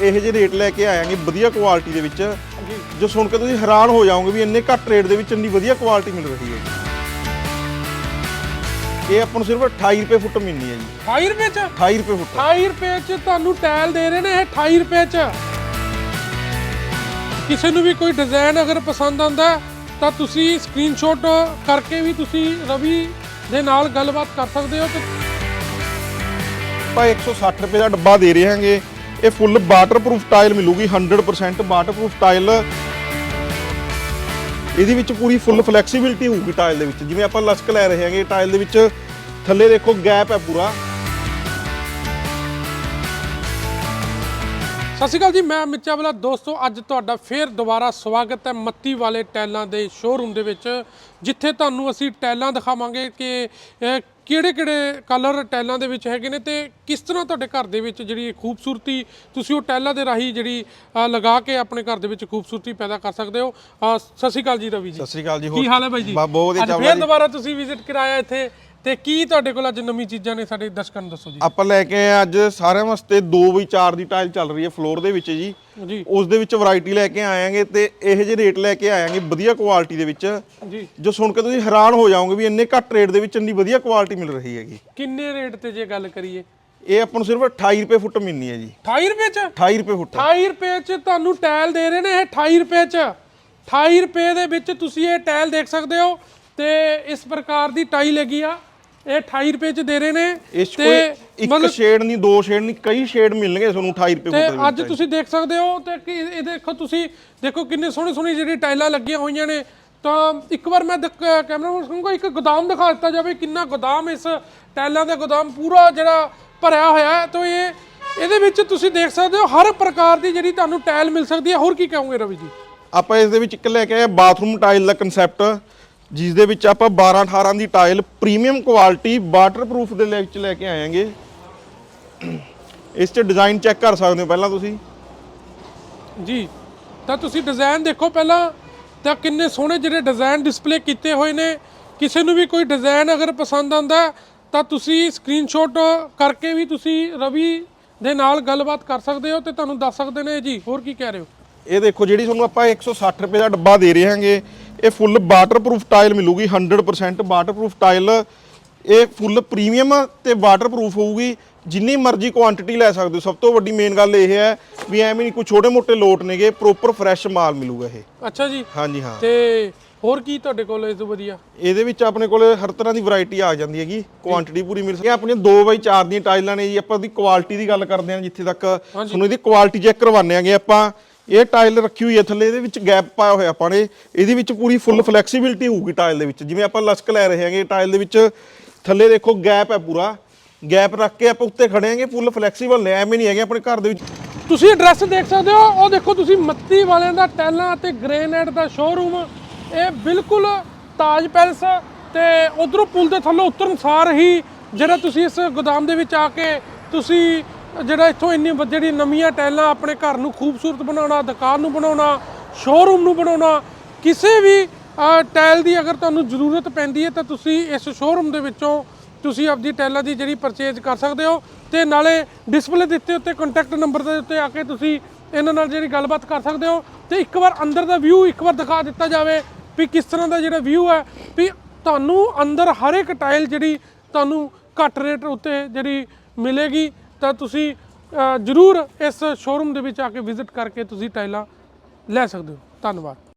ਇਹੋ ਜਿਹੇ ਰੇਟ ਲੈ ਕੇ ਆਵਾਂਗੇ ਵਧੀਆ ਕੁਆਲਿਟੀ ਦੇ ਵਿੱਚ ਜੀ ਜੋ ਸੁਣ ਕੇ ਤੁਸੀਂ ਹੈਰਾਨ ਹੋ ਜਾਓਗੇ ਵੀ ਇੰਨੇ ਘੱਟ ਰੇਟ ਦੇ ਵਿੱਚ ਇੰਨੀ ਵਧੀਆ ਕੁਆਲਿਟੀ ਮਿਲ ਰਹੀ ਹੈ ਇਹ ਆਪਾਂ ਨੂੰ ਸਿਰਫ 28 ਰੁਪਏ ਫੁੱਟ ਮਿਲਣੀ ਹੈ ਜੀ। 28 ਰੁਪਏ ਚ? 28 ਰੁਪਏ ਫੁੱਟ। 28 ਰੁਪਏ ਚ ਤੁਹਾਨੂੰ ਟਾਇਲ ਦੇ ਰਹੇ ਨੇ ਇਹ 28 ਰੁਪਏ ਚ। ਕਿਸੇ ਨੂੰ ਵੀ ਕੋਈ ਡਿਜ਼ਾਈਨ ਅਗਰ ਪਸੰਦ ਆਉਂਦਾ ਤਾਂ ਤੁਸੀਂ ਸਕਰੀਨਸ਼ਾਟ ਕਰਕੇ ਵੀ ਤੁਸੀਂ ਰਵੀ ਦੇ ਨਾਲ ਗੱਲਬਾਤ ਕਰ ਸਕਦੇ ਹੋ ਤੇ ਆਪਾਂ 160 ਰੁਪਏ ਦਾ ਡੱਬਾ ਦੇ ਰਹੇ ਹਾਂਗੇ। ਇਹ ਫੁੱਲ ਵਾਟਰਪ੍ਰੂਫ ਟਾਇਲ ਮਿਲੂਗੀ 100% ਵਾਟਰਪ੍ਰੂਫ ਟਾਇਲ ਇਹਦੇ ਵਿੱਚ ਪੂਰੀ ਫੁੱਲ ਫਲੈਕਸੀਬਿਲਟੀ ਹੋਊਗੀ ਟਾਇਲ ਦੇ ਵਿੱਚ। ਜਿਵੇਂ ਆਪਾਂ ਲਸਕ ਲੈ ਰਹੇ ਹਾਂਗੇ ਟਾਇਲ ਦੇ ਵਿੱਚ ਥੱਲੇ ਦੇਖੋ ਗੈਪ ਹੈ ਪੂਰਾ। ਸਤਿ ਸ਼੍ਰੀ ਅਕਾਲ ਜੀ ਮੈਂ ਅਮਿਤ ਚਾਵਲਾ। ਦੋਸਤੋ ਅੱਜ ਤੁਹਾਡਾ ਫੇਰ ਦੁਬਾਰਾ ਸਵਾਗਤ ਹੈ ਮੱਤੀ ਵਾਲੇ ਟੈਲਾਂ ਦੇ ਸ਼ੋਰੂਮ ਦੇ ਵਿੱਚ ਜਿੱਥੇ ਤੁਹਾਨੂੰ ਅਸੀਂ ਟੈਲਾਂ ਦਿਖਾਵਾਂਗੇ ਕਿ ਕਿਹੜੇ ਕਿਹੜੇ ਕਲਰ ਟੈਲਾਂ ਦੇ ਵਿੱਚ ਹੈਗੇ ਨੇ ਤੇ ਕਿਸ ਤਰ੍ਹਾਂ ਤੁਹਾਡੇ ਘਰ ਦੇ ਵਿੱਚ ਜਿਹੜੀ ਖੂਬਸੂਰਤੀ ਤੁਸੀਂ ਉਹ ਟੈਲਾਂ ਦੇ ਰਾਹੀਂ ਜਿਹੜੀ ਲਗਾ ਕੇ ਆਪਣੇ ਘਰ ਦੇ ਵਿੱਚ ਖੂਬਸੂਰਤੀ ਪੈਦਾ ਕਰ ਸਕਦੇ ਹੋ। ਸਤਿ ਸ਼੍ਰੀ ਅਕਾਲ ਜੀ ਰਵੀ ਜੀ। ਸਤਿ ਸ੍ਰੀ ਅਕਾਲ ਜੀ ਕੀ ਹਾਲ ਹੈ ਬਾਈ ਜੀ? ਬਹੁਤ ਵਧੀਆ ਚਾਵਲਾ ਫੇਰ ਜੀ। ਦੁਬਾਰਾ ਤੁਸੀਂ ਵਿਜ਼ਿਟ ਕਰਾਇਆ ਇੱਥੇ। ਤੇ ਕੀ ਤੁਹਾਡੇ ਕੋਲ ਅੱਜ ਨਵੀਂ ਚੀਜ਼ਾਂ ਨੇ ਸਾਡੇ ਦਰਸ਼ਕਾਂ ਨੂੰ ਦੱਸੋ ਜੀ? ਆਪਾਂ ਲੈ ਕੇ ਆਏ ਹਾਂ ਅੱਜ ਸਾਰਿਆਂ ਵਾਸਤੇ 2 ਬਈ 4 ਦੀ ਟਾਇਲ ਚੱਲ ਰਹੀ ਹੈ ਫਲੋਰ ਦੇ ਵਿੱਚ ਜੀ। ਜੀ। ਉਸ ਦੇ ਵਿੱਚ ਵੈਰਾਈਟੀ ਲੈ ਕੇ ਆਵਾਂਗੇ ਤੇ ਇਹੋ ਜਿਹੇ ਰੇਟ ਲੈ ਕੇ ਆਵਾਂਗੇ ਵਧੀਆ ਕੁਆਲਿਟੀ ਦੇ ਵਿੱਚ ਜੀ। ਜੋ ਸੁਣ ਕੇ ਤੁਸੀਂ ਹੈਰਾਨ ਹੋ ਜਾਓਗੇ ਵੀ ਇੰਨੇ ਘੱਟ ਰੇਟ ਦੇ ਵਿੱਚ ਇੰਨੀ ਵਧੀਆ ਕੁਆਲਿਟੀ ਮਿਲ ਰਹੀ ਹੈਗੀ। ਕਿੰਨੇ ਰੇਟ ਤੇ ਜੇ ਗੱਲ ਕਰੀਏ? ਇਹ ਆਪਾਂ ਨੂੰ ਸਿਰਫ 28 ਰੁਪਏ ਫੁੱਟ ਮਿਲਣੀ ਹੈ ਜੀ। 28 ਰੁਪਏ ਚ? 28 ਰੁਪਏ ਫੁੱਟ। 28 ਰੁਪਏ ਚ ਤੁਹਾਨੂੰ ਟਾਇਲ ਦੇ ਰਹੇ ਨੇ ਇਹ 28 ਰੁਪਏ ਚ। 28 ਰੁਪਏ ਦੇ ਵਿੱਚ ਤੁਸੀਂ ਇਹ ਟਾਇਲ ਦੇਖ ਸਕਦੇ ਹੋ ਤੇ ਇਸ ਪ੍ਰਕਾਰ ਦੀ ਟਾਈਲ ਹੈਗੀ ਆ। ਇਹ 28 ਰੁਪਏ ਚ ਦੇ ਰਹੇ ਨੇ ਇਸ 'ਚ ਕੋਈ ਇੱਕ ਸ਼ੇਡ ਨਹੀਂ ਦੋ ਸ਼ੇਡ ਨਹੀਂ ਕਈ ਸ਼ੇਡ ਮਿਲਣਗੇ ਤੁਹਾਨੂੰ 28 ਰੁਪਏ ਤੇ ਫੁੱਟ ਦੇ ਅੱਜ ਤੁਸੀਂ ਦੇਖ ਸਕਦੇ ਹੋ ਤੇ ਕਿ ਇਹ ਦੇਖੋ ਤੁਸੀਂ ਦੇਖੋ ਕਿੰਨੇ ਸੋਹਣੀ ਸੋਹਣੀ ਜਿਹੜੀ ਟਾਈਲਾਂ ਲੱਗੀਆਂ ਹੋਈਆਂ ਨੇ। ਤਾਂ ਇੱਕ ਵਾਰ ਮੈਂ ਕੈਮਰਾਮੈਨ ਕਹੂੰਗਾ ਇੱਕ ਗੋਦਾਮ ਦਿਖਾ ਦਿੱਤਾ ਜਾਵੇ ਕਿੰਨਾ ਗੋਦਾਮ ਇਸ ਟਾਈਲਾਂ ਦਾ ਗੋਦਾਮ ਪੂਰਾ ਜਿਹੜਾ ਭਰਿਆ ਹੋਇਆ ਹੈ। ਤਾਂ ਇਹ ਇਹਦੇ ਵਿੱਚ ਤੁਸੀਂ ਦੇਖ ਸਕਦੇ ਹੋ ਹਰ ਪ੍ਰਕਾਰ ਦੀ ਜਿਹੜੀ ਤੁਹਾਨੂੰ ਟਾਈਲ ਮਿਲ ਸਕਦੀ ਹੈ। ਹੋਰ ਕੀ ਕਹੋਗੇ ਰਵੀ ਜੀ? ਆਪਾਂ ਇਸ ਦੇ ਵਿੱਚ ਇੱਕ ਲੈ ਕੇ ਆਏ ਬਾਥਰੂਮ ਟਾਈਲ ਦਾ ਕਨਸੈਪਟ ਜਿਸ ਦੇ ਵਿੱਚ ਆਪਾਂ 12 18 ਦੀ ਟਾਈਲ ਪ੍ਰੀਮੀਅਮ ਕੁਆਲਿਟੀ ਵਾਟਰਪ੍ਰੂਫ ਦੇ ਲੈ ਵਿੱਚ ਲੈ ਕੇ ਆਏਾਂਗੇ ਇਸ 'ਚ ਡਿਜ਼ਾਈਨ ਚੈੱਕ ਕਰ ਸਕਦੇ ਹੋ ਪਹਿਲਾਂ ਤੁਸੀਂ। ਜੀ ਤਾਂ ਤੁਸੀਂ ਡਿਜ਼ਾਈਨ ਦੇਖੋ ਪਹਿਲਾਂ ਤਾਂ ਕਿੰਨੇ ਸੋਹਣੇ ਜਿਹੜੇ ਡਿਜ਼ਾਈਨ ਡਿਸਪਲੇ ਕੀਤੇ ਹੋਏ ਨੇ। ਕਿਸੇ ਨੂੰ ਵੀ ਕੋਈ ਡਿਜ਼ਾਈਨ ਅਗਰ ਪਸੰਦ ਆਉਂਦਾ ਤਾਂ ਤੁਸੀਂ ਸਕਰੀਨਸ਼ਾਟ ਕਰਕੇ ਵੀ ਤੁਸੀਂ ਰਵੀ ਦੇ ਨਾਲ ਗੱਲਬਾਤ ਕਰ ਸਕਦੇ ਹੋ ਤੇ ਤੁਹਾਨੂੰ ਦੱਸ ਸਕਦੇ ਨੇ। ਜੀ ਹੋਰ ਕੀ ਕਹਿ ਰਹੇ ਹੋ? ਇਹ ਦੇਖੋ ਜਿਹੜੀ ਤੁਹਾਨੂੰ ਆਪਾਂ 160 ਰੁਪਏ ਦਾ ਡੱਬਾ ਦੇ ਰਹੇ ਹਾਂਗੇ ਇਹ ਫੁੱਲ ਵਾਟਰਪ੍ਰੂਫ ਟਾਈਲ ਮਿਲੂਗੀ 100% ਵਾਟਰਪ੍ਰੂਫ ਟਾਈਲ ਇਹ ਫੁੱਲ ਪ੍ਰੀਮੀਅਮ ਤੇ ਵਾਟਰਪ੍ਰੂਫ ਹੋਊਗੀ। ਜਿੰਨੀ ਮਰਜ਼ੀ ਕੁਆਂਟੀਟੀ ਲੈ ਸਕਦੇ ਹੋ। ਸਭ ਤੋਂ ਵੱਡੀ ਮੇਨ ਗੱਲ ਇਹ ਹੈ ਵੀ ਐਵੇਂ ਨਹੀਂ ਕੋਈ ਛੋਟੇ ਮੋਟੇ ਲੋਟ ਨੇਗੇ ਪ੍ਰੋਪਰ ਫਰੈਸ਼ ਮਾਲ ਮਿਲੂਗਾ ਇਹ। ਅੱਛਾ ਜੀ। ਹਾਂਜੀ ਹਾਂ। ਤੇ ਹੋਰ ਕੀ ਤੁਹਾਡੇ ਕੋਲ ਇਸ ਤੋਂ ਵਧੀਆ? ਇਹਦੇ ਵਿੱਚ ਆਪਣੇ ਕੋਲ ਹਰ ਤਰ੍ਹਾਂ ਦੀ ਵੈਰਾਈਟੀ ਆ ਜਾਂਦੀ ਹੈਗੀ। ਕੁਆਂਟੀਟੀ ਪੂਰੀ ਮਿਲ ਸਕਦੀ। ਹੈ ਆਪਣੀਆਂ 2x4 ਦੀਆਂ ਟਾਈਲਾਂ ਨੇ ਜੀ। ਆਪਾਂ ਦੀ ਕੁਆਲਿਟੀ ਦੀ ਗੱਲ ਕਰਦੇ ਹਾਂ ਜਿੱਥੇ ਤੱਕ। ਤੁਹਾਨੂੰ ਇਹਦੀ ਕੁਆਲਿਟੀ ਚੈੱਕ ਕਰਵਾਉਂਦੇ ਆਂਗੇ ਆਪਾਂ। ਇਹ ਟਾਇਲ ਰੱਖੀ ਹੋਈ ਹੈ ਥੱਲੇ, ਇਹਦੇ ਵਿੱਚ ਗੈਪ ਪਾਇਆ ਹੋਇਆ ਆਪਾਂ ਨੇ। ਇਹਦੇ ਵਿੱਚ ਪੂਰੀ ਫੁੱਲ ਫਲੈਕਸੀਬਿਲਟੀ ਹੋਊਗੀ ਟਾਇਲ ਦੇ ਵਿੱਚ। ਜਿਵੇਂ ਆਪਾਂ ਲਸਕ ਲੈ ਰਹੇ ਹਾਂਗੇ, ਟਾਇਲ ਦੇ ਵਿੱਚ ਥੱਲੇ ਦੇਖੋ ਗੈਪ ਹੈ ਪੂਰਾ। ਗੈਪ ਰੱਖ ਕੇ ਆਪਾਂ ਉੱਤੇ ਖੜੇ ਹਾਂਗੇ ਫੁੱਲ ਫਲੈਕਸੀਬਲ ਨੇ, ਐਵੇਂ ਨਹੀਂ ਹੈਗੇ ਆਪਣੇ ਘਰ ਦੇ ਵਿੱਚ। ਤੁਸੀਂ ਐਡਰੈਸ ਦੇਖ ਸਕਦੇ ਹੋ, ਉਹ ਦੇਖੋ ਤੁਸੀਂ ਮੱਤੀ ਵਾਲਿਆਂ ਦਾ ਟੈਲਾਂ ਅਤੇ ਗ੍ਰੇਨਾਈਟ ਦਾ ਸ਼ੋਰੂਮ ਇਹ ਬਿਲਕੁਲ ਤਾਜ ਪੈਲਸ ਤੇ ਉਧਰੋਂ ਪੁਲ ਦੇ ਥੱਲੋਂ ਉਤਰਨ ਸਾਰ ਹੀ ਜਿਹੜਾ ਤੁਸੀਂ ਇਸ ਗੋਦਾਮ ਦੇ ਵਿੱਚ ਆ ਕੇ ਤੁਸੀਂ ਜਿਹੜਾ ਇੱਥੋਂ ਇੰਨੀ ਵ- ਜਿਹੜੀ ਨਵੀਆਂ ਟੈਲਾਂ ਆਪਣੇ ਘਰ ਨੂੰ ਖੂਬਸੂਰਤ ਬਣਾਉਣਾ, ਦੁਕਾਨ ਨੂੰ ਬਣਾਉਣਾ ਸ਼ੋਰੂਮ ਨੂੰ ਬਣਾਉਣਾ, ਕਿਸੇ ਵੀ ਟਾਇਲ ਦੀ ਅਗਰ ਤੁਹਾਨੂੰ ਜ਼ਰੂਰਤ ਪੈਂਦੀ ਹੈ ਤਾਂ ਤੁਸੀਂ ਇਸ ਸ਼ੋਰੂਮ ਦੇ ਵਿੱਚੋਂ ਤੁਸੀਂ ਆਪਦੀ ਟੈਲਾਂ ਦੀ ਜਿਹੜੀ ਪਰਚੇਜ਼ ਕਰ ਸਕਦੇ ਹੋ ਤੇ ਨਾਲੇ ਡਿਸਪਲੇ ਦਿੱਤੇ ਉੱਤੇ ਕੰਟੈਕਟ ਨੰਬਰ ਦੇ ਉੱਤੇ ਆ ਕੇ ਤੁਸੀਂ ਇਹਨਾਂ ਨਾਲ ਜਿਹੜੀ ਗੱਲਬਾਤ ਕਰ ਸਕਦੇ ਹੋ ਤੇ ਇੱਕ ਵਾਰ ਅੰਦਰ ਦਾ ਵਿਊ ਇੱਕ ਵਾਰ ਦਿਖਾ ਦਿੱਤਾ ਜਾਵੇ ਵੀ ਕਿਸ ਤਰ੍ਹਾਂ ਦਾ ਜਿਹੜਾ ਵਿਊ ਹੈ ਵੀ ਤੁਹਾਨੂੰ ਅੰਦਰ ਹਰ ਇੱਕ ਟਾਇਲ ਜਿਹੜੀ ਤੁਹਾਨੂੰ ਘੱਟ ਰੇਟ ਉੱਤੇ ਜਿਹੜੀ ਮਿਲੇਗੀ ਤਾਂ ਤੁਸੀਂ ਜ਼ਰੂਰ ਇਸ ਸ਼ੋਰੂਮ ਦੇ ਵਿੱਚ ਆ ਕੇ ਵਿਜ਼ਿਟ ਕਰਕੇ ਤੁਸੀਂ ਟਾਈਲਾਂ ਲੈ ਸਕਦੇ ਹੋ। ਧੰਨਵਾਦ।